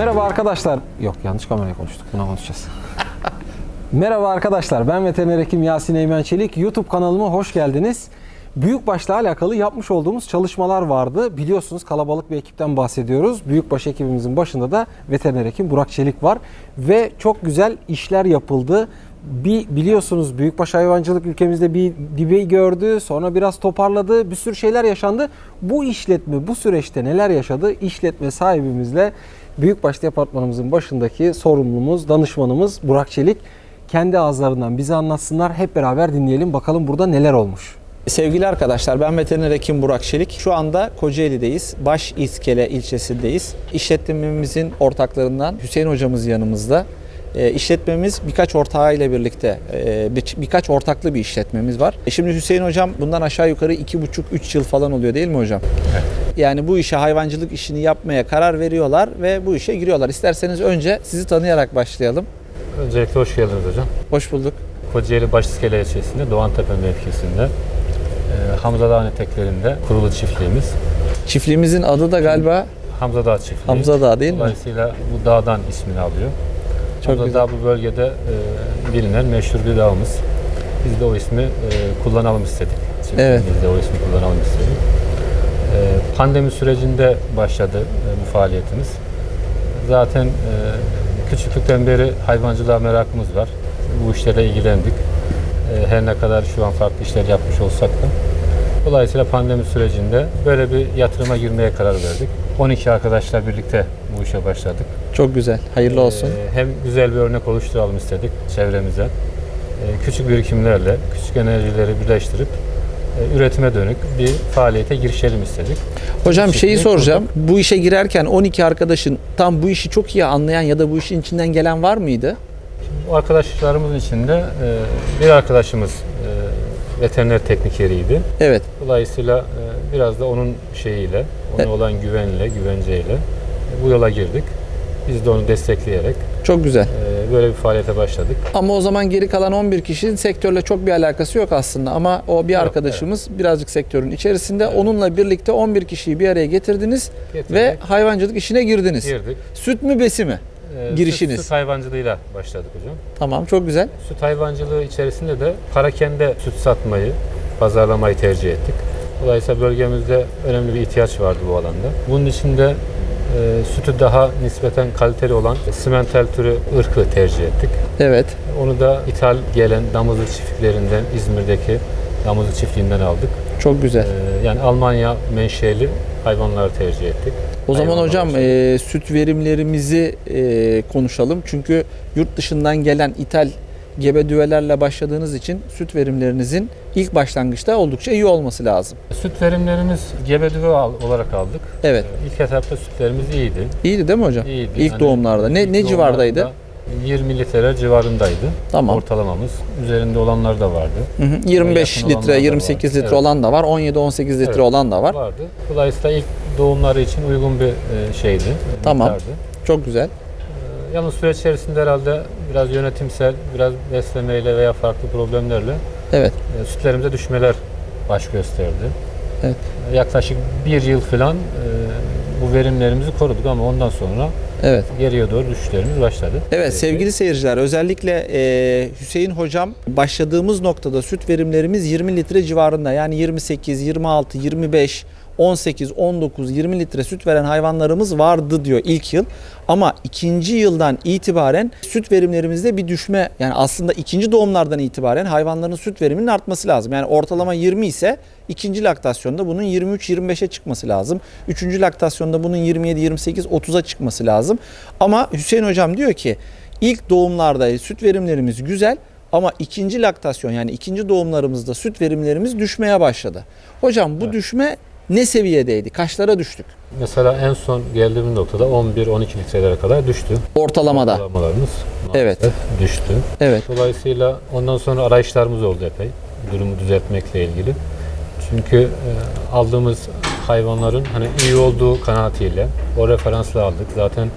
Merhaba arkadaşlar. Yok yanlış kameraya konuştuk. Buna konuşacağız. Merhaba arkadaşlar. Ben veteriner hekim Yasin Eymen Çelik. YouTube kanalıma hoş geldiniz. Büyükbaşla alakalı yapmış olduğumuz çalışmalar vardı. Biliyorsunuz kalabalık bir ekipten bahsediyoruz. Büyükbaş ekibimizin başında da veteriner hekim Burak Çelik var. Ve çok güzel işler yapıldı. Bir biliyorsunuz büyükbaş hayvancılık ülkemizde bir dibe gördü. Sonra biraz toparladı. Bir sürü şeyler yaşandı. Bu işletme bu süreçte neler yaşadı? İşletme sahibimizle Büyükbaş departmanımızın başındaki sorumlumuz, danışmanımız Burak Çelik kendi ağızlarından bize anlatsınlar. Hep beraber dinleyelim bakalım burada neler olmuş. Sevgili arkadaşlar ben veteriner hekim Burak Çelik. Şu anda Kocaeli'deyiz. Baş İskele ilçesindeyiz. İşletmemizin ortaklarından Hüseyin hocamız yanımızda. E, işletmemiz birkaç ortağıyla birlikte e, bir, birkaç ortaklı bir işletmemiz var. E, şimdi Hüseyin hocam bundan aşağı yukarı 2,5-3 yıl falan oluyor değil mi hocam? Yani bu işe hayvancılık işini yapmaya karar veriyorlar ve bu işe giriyorlar. İsterseniz önce sizi tanıyarak başlayalım. Öncelikle hoş geldiniz hocam. Hoş bulduk. Kocaeli Başiskele ilçesinde Doğantepe mevkisinde e, Hamza Dağ eteklerinde kurulu çiftliğimiz. Çiftliğimizin adı da galiba Hamza Dağ çiftliği. Hamza Dağı değil mi? Dolayısıyla bu dağdan ismini alıyor. Çok Hamza güzel. Dağ bu bölgede e, bilinen meşhur bir dağımız. Biz de o ismi e, kullanalım istedik. Çiftliğimizde o ismi kullanalım istedik. E, pandemi sürecinde başladı e, bu faaliyetimiz. Zaten e, küçüklükten beri hayvancılığa merakımız var. Bu işlerle ilgilendik. E, her ne kadar şu an farklı işler yapmış olsak da. Dolayısıyla pandemi sürecinde böyle bir yatırıma girmeye karar verdik. 12 arkadaşla birlikte bu işe başladık. Çok güzel. Hayırlı olsun. Ee, hem güzel bir örnek oluşturalım istedik çevremize. Ee, küçük birikimlerle, küçük enerjileri birleştirip e, üretime dönük bir faaliyete girişelim istedik. Hocam şeyi çiftliği soracağım. Bu işe girerken 12 arkadaşın tam bu işi çok iyi anlayan ya da bu işin içinden gelen var mıydı? Bu arkadaşlarımızın içinde e, bir arkadaşımız e, veteriner teknikeriydi. Evet. Dolayısıyla e, biraz da onun şeyiyle, ona E- olan güvenle, güvenceyle bu yola girdik. Biz de onu destekleyerek Çok güzel. e, böyle bir faaliyete başladık. Ama o zaman geri kalan 11 kişinin sektörle çok bir alakası yok aslında. Ama o bir arkadaşımız birazcık sektörün içerisinde. Onunla birlikte 11 kişiyi bir araya getirdiniz Getirdik, ve hayvancılık işine girdiniz. girdik. Süt mü besi mi? E, Girişiniz. Süt, süt hayvancılığıyla başladık hocam. Tamam çok güzel. Süt hayvancılığı içerisinde de parakende süt satmayı, pazarlamayı tercih ettik. Dolayısıyla bölgemizde önemli bir ihtiyaç vardı bu alanda. Bunun için de e, sütü daha nispeten kaliteli olan simental türü ırkı tercih ettik. Evet. Onu da ithal gelen damızlık çiftliklerinden, İzmir'deki damızlık çiftliğinden aldık. Çok güzel. E, yani Almanya menşeli hayvanları tercih ettik. O zaman Hayvanlar hocam e, süt verimlerimizi e, konuşalım. Çünkü yurt dışından gelen ithal gebe düvelerle başladığınız için süt verimlerinizin ilk başlangıçta oldukça iyi olması lazım. Süt verimlerimiz gebe düve olarak aldık. Evet. E, İlk etapta sütlerimiz iyiydi. İyiydi değil mi hocam? İyiydi. İlk Yani doğumlarda. Ne ilk ne civardaydı? doğumlarda 20 litre civarındaydı. Tamam. Ortalamamız. Üzerinde olanlar da vardı. Hı hı. 25 yakın olanlar litre, da 28 var. litre Evet. olan da var. 17-18 litre Evet. olan da var. Vardı. Dolayısıyla ilk doğumları için uygun bir e, şeydi. Tamam. miktardı. Çok güzel. E, Yalnız süreç içerisinde herhalde biraz yönetimsel, biraz beslemeyle veya farklı problemlerle Evet. e, sütlerimize düşmeler baş gösterdi. Evet. E, Yaklaşık bir yıl falan e, bu verimlerimizi koruduk ama ondan sonra Evet. geriye doğru düşüşlerimiz başladı. Evet sevgili seyirciler özellikle e, Hüseyin hocam başladığımız noktada süt verimlerimiz 20 litre civarında yani 28, 26, 25, 18, 19, 20 litre süt veren hayvanlarımız vardı diyor ilk yıl. Ama ikinci yıldan itibaren süt verimlerimizde bir düşme yani aslında ikinci doğumlardan itibaren hayvanların süt veriminin artması lazım. Yani ortalama 20 ise ikinci laktasyonda bunun 23-25'e çıkması lazım. Üçüncü laktasyonda bunun 27-28-30'a çıkması lazım. Ama Hüseyin hocam diyor ki ilk doğumlarda süt verimlerimiz güzel ama ikinci laktasyon yani ikinci doğumlarımızda süt verimlerimiz düşmeye başladı. Hocam bu Evet. düşme ne seviyedeydi? Kaçlara düştük? Mesela en son geldiğimiz noktada 11-12 litrelere kadar düştü. Ortalamada. Ortalamalarımız Evet. düştü. Evet. Dolayısıyla ondan sonra arayışlarımız oldu epey. Durumu düzeltmekle ilgili. Çünkü e, aldığımız hayvanların hani iyi olduğu kanaatiyle o referansla aldık. Zaten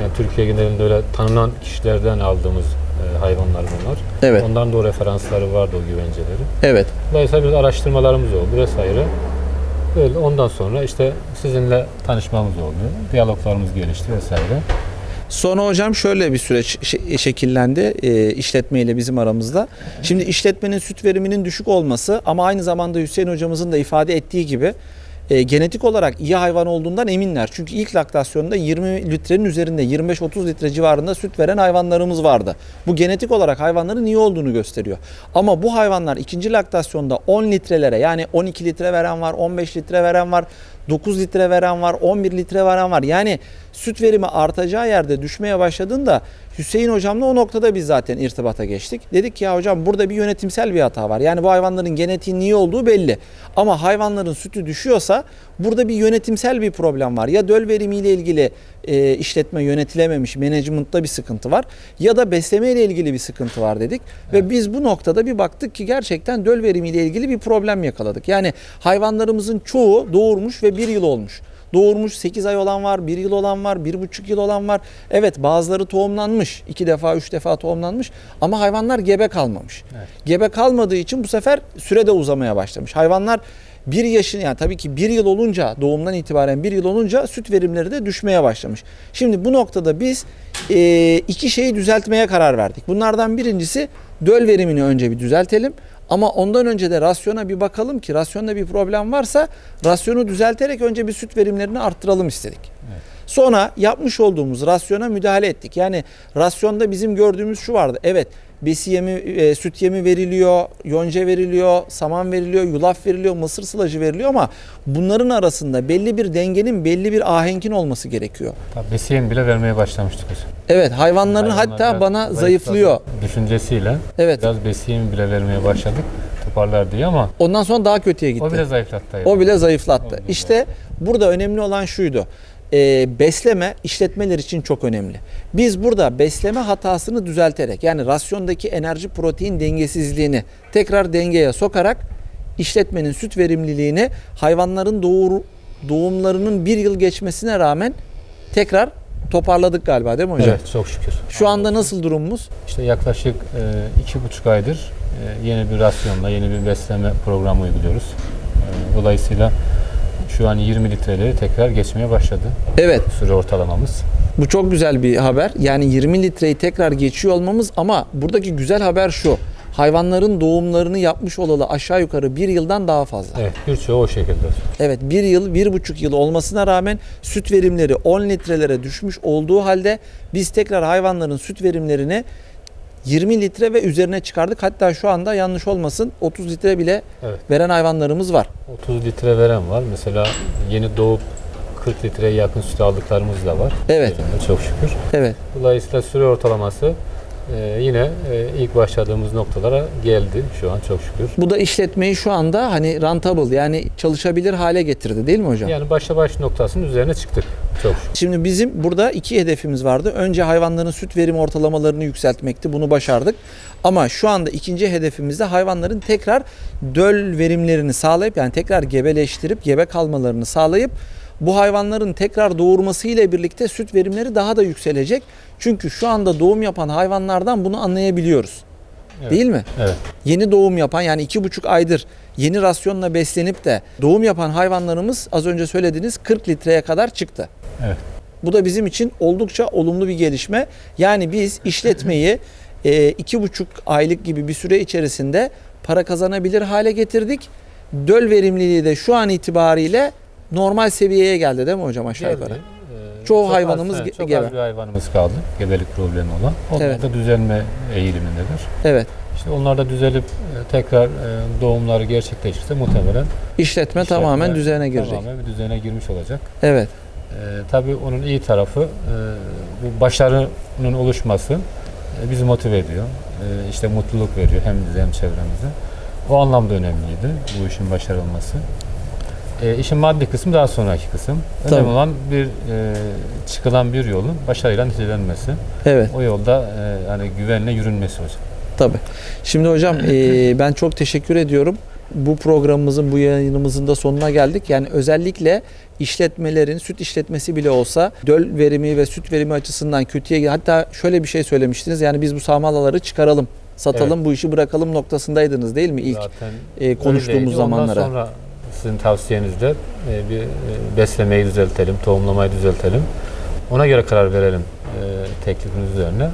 yani Türkiye genelinde öyle tanınan kişilerden aldığımız e, hayvanlar bunlar. Evet. Onların da o referansları vardı o güvenceleri. Evet. Dolayısıyla bir araştırmalarımız oldu vesaire. Böyle ondan sonra işte sizinle tanışmamız oldu. Diyaloglarımız gelişti vesaire. Sonra hocam şöyle bir süreç şe- şekillendi e, işletmeyle bizim aramızda. Şimdi işletmenin süt veriminin düşük olması ama aynı zamanda Hüseyin hocamızın da ifade ettiği gibi e, genetik olarak iyi hayvan olduğundan eminler. Çünkü ilk laktasyonda 20 litrenin üzerinde 25-30 litre civarında süt veren hayvanlarımız vardı. Bu genetik olarak hayvanların iyi olduğunu gösteriyor. Ama bu hayvanlar ikinci laktasyonda 10 litrelere yani 12 litre veren var, 15 litre veren var, 9 litre veren var, 11 litre veren var. Yani süt verimi artacağı yerde düşmeye başladığında Hüseyin hocamla o noktada biz zaten irtibata geçtik. Dedik ki ya hocam burada bir yönetimsel bir hata var. Yani bu hayvanların genetiğinin iyi olduğu belli. Ama hayvanların sütü düşüyorsa burada bir yönetimsel bir problem var. Ya döl verimiyle ilgili e, işletme yönetilememiş, management'ta bir sıkıntı var. Ya da besleme ile ilgili bir sıkıntı var dedik. Ve biz bu noktada bir baktık ki gerçekten döl verimiyle ilgili bir problem yakaladık. Yani hayvanlarımızın çoğu doğurmuş ve bir yıl olmuş. Doğurmuş 8 ay olan var, 1 yıl olan var, 1,5 yıl olan var. Evet bazıları tohumlanmış. 2 defa, 3 defa tohumlanmış. Ama hayvanlar gebe kalmamış. Evet. Gebe kalmadığı için bu sefer süre de uzamaya başlamış. Hayvanlar bir yaşın yani tabii ki bir yıl olunca doğumdan itibaren bir yıl olunca süt verimleri de düşmeye başlamış. Şimdi bu noktada biz e, iki şeyi düzeltmeye karar verdik. Bunlardan birincisi döl verimini önce bir düzeltelim. Ama ondan önce de rasyona bir bakalım ki rasyonda bir problem varsa rasyonu düzelterek önce bir süt verimlerini arttıralım istedik. Sonra yapmış olduğumuz rasyona müdahale ettik. Yani rasyonda bizim gördüğümüz şu vardı. Evet besi yemi, e, süt yemi veriliyor, yonca veriliyor, saman veriliyor, yulaf veriliyor, mısır sılacı veriliyor ama bunların arasında belli bir dengenin, belli bir ahenkin olması gerekiyor. Tabii besiyen bile vermeye başlamıştık hocam. Evet hayvanların Hayvanlar hatta bana zayıflıyor. Düşüncesiyle Evet. biraz besiyen bile vermeye başladık. Toparlar diye ama Ondan sonra daha kötüye gitti. o bile zayıflattı. O bile zayıflattı. O bile İşte burada önemli olan şuydu. Ee, besleme işletmeler için çok önemli. Biz burada besleme hatasını düzelterek yani rasyondaki enerji protein dengesizliğini tekrar dengeye sokarak işletmenin süt verimliliğini hayvanların doğur, doğumlarının bir yıl geçmesine rağmen tekrar toparladık galiba değil mi hocam? Evet çok şükür. Şu anda nasıl durumumuz? İşte yaklaşık e, iki buçuk aydır e, yeni bir rasyonla yeni bir besleme programı uyguluyoruz. E, dolayısıyla şu an 20 litreleri tekrar geçmeye başladı Evet süre ortalamamız. Bu çok güzel bir haber. Yani 20 litreyi tekrar geçiyor olmamız ama buradaki güzel haber şu. Hayvanların doğumlarını yapmış olalı aşağı yukarı bir yıldan daha fazla. Evet birçoğu o şekilde. Evet bir yıl, bir buçuk yıl olmasına rağmen süt verimleri 10 litrelere düşmüş olduğu halde biz tekrar hayvanların süt verimlerini 20 litre ve üzerine çıkardık. Hatta şu anda yanlış olmasın 30 litre bile Evet. veren hayvanlarımız var. 30 litre veren var. Mesela yeni doğup 40 litreye yakın süt aldıklarımız da var. Evet. Elinde Çok şükür. Evet. Dolayısıyla süre ortalaması e, yine e, ilk başladığımız noktalara geldi şu an çok şükür. Bu da işletmeyi şu anda hani rentable yani çalışabilir hale getirdi değil mi hocam? Yani başa baş noktasının üzerine çıktık çok. Şimdi bizim burada iki hedefimiz vardı. Önce hayvanların süt verim ortalamalarını yükseltmekti. Bunu başardık. Ama şu anda ikinci hedefimiz de hayvanların tekrar döl verimlerini sağlayıp yani tekrar gebeleştirip gebe kalmalarını sağlayıp bu hayvanların tekrar doğurması ile birlikte süt verimleri daha da yükselecek. Çünkü şu anda doğum yapan hayvanlardan bunu anlayabiliyoruz. Evet. Değil mi? Evet. Yeni doğum yapan yani iki buçuk aydır yeni rasyonla beslenip de doğum yapan hayvanlarımız az önce söylediğiniz 40 litreye kadar çıktı. Evet. Bu da bizim için oldukça olumlu bir gelişme. Yani biz işletmeyi e, iki buçuk aylık gibi bir süre içerisinde para kazanabilir hale getirdik. Döl verimliliği de şu an itibariyle normal seviyeye geldi değil mi hocam aşağı Geldi. yukarı? Çoğu çok hayvanımız az, evet, çok gebe. az bir hayvanımız kaldı. Gebelik problemi olan. Onlar Evet. da düzelme eğilimindedir. Evet. İşte onlar da düzelip e, tekrar e, doğumları gerçekleşirse muhtemelen İşletme, işletme tamamen düzene girecek. Tamamen bir düzene girmiş olacak. Evet. E, tabii onun iyi tarafı e, bu başarının oluşması e, bizi motive ediyor. E, işte mutluluk veriyor hem bize hem çevremize. O anlamda önemliydi bu işin başarılması. E, işin maddi kısmı daha sonraki kısım. Önemli Tabii. olan bir e, çıkılan bir yolun başarıyla neticelenmesi. Evet. O yolda e, hani güvenle yürünmesi hocam. Tabii. Şimdi hocam e, ben çok teşekkür ediyorum. Bu programımızın, bu yayınımızın da sonuna geldik. Yani özellikle işletmelerin, süt işletmesi bile olsa döl verimi ve süt verimi açısından kötüye hatta şöyle bir şey söylemiştiniz. Yani biz bu sağmalaları çıkaralım, satalım, bu işi bırakalım noktasındaydınız değil mi ilk Zaten e, konuştuğumuz öyleydi. Ondan zamanlara? sonra sizin tavsiyenizle e, bir e, beslemeyi düzeltelim, tohumlamayı düzeltelim. Ona göre karar verelim e, teklifiniz üzerine.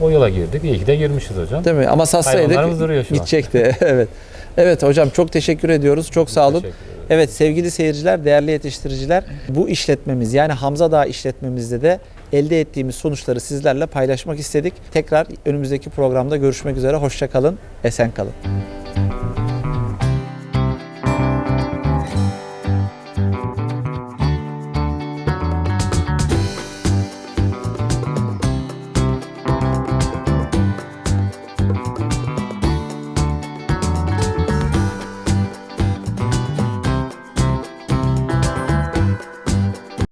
O yola girdik. İyi ki de girmişiz hocam. Değil mi? Ama satsaydık duruyor şu gidecekti. evet. Evet hocam çok teşekkür ediyoruz. Çok sağ olun. Evet sevgili seyirciler, değerli yetiştiriciler bu işletmemiz yani Hamza Dağ işletmemizde de elde ettiğimiz sonuçları sizlerle paylaşmak istedik. Tekrar önümüzdeki programda görüşmek üzere. Hoşça kalın, esen kalın.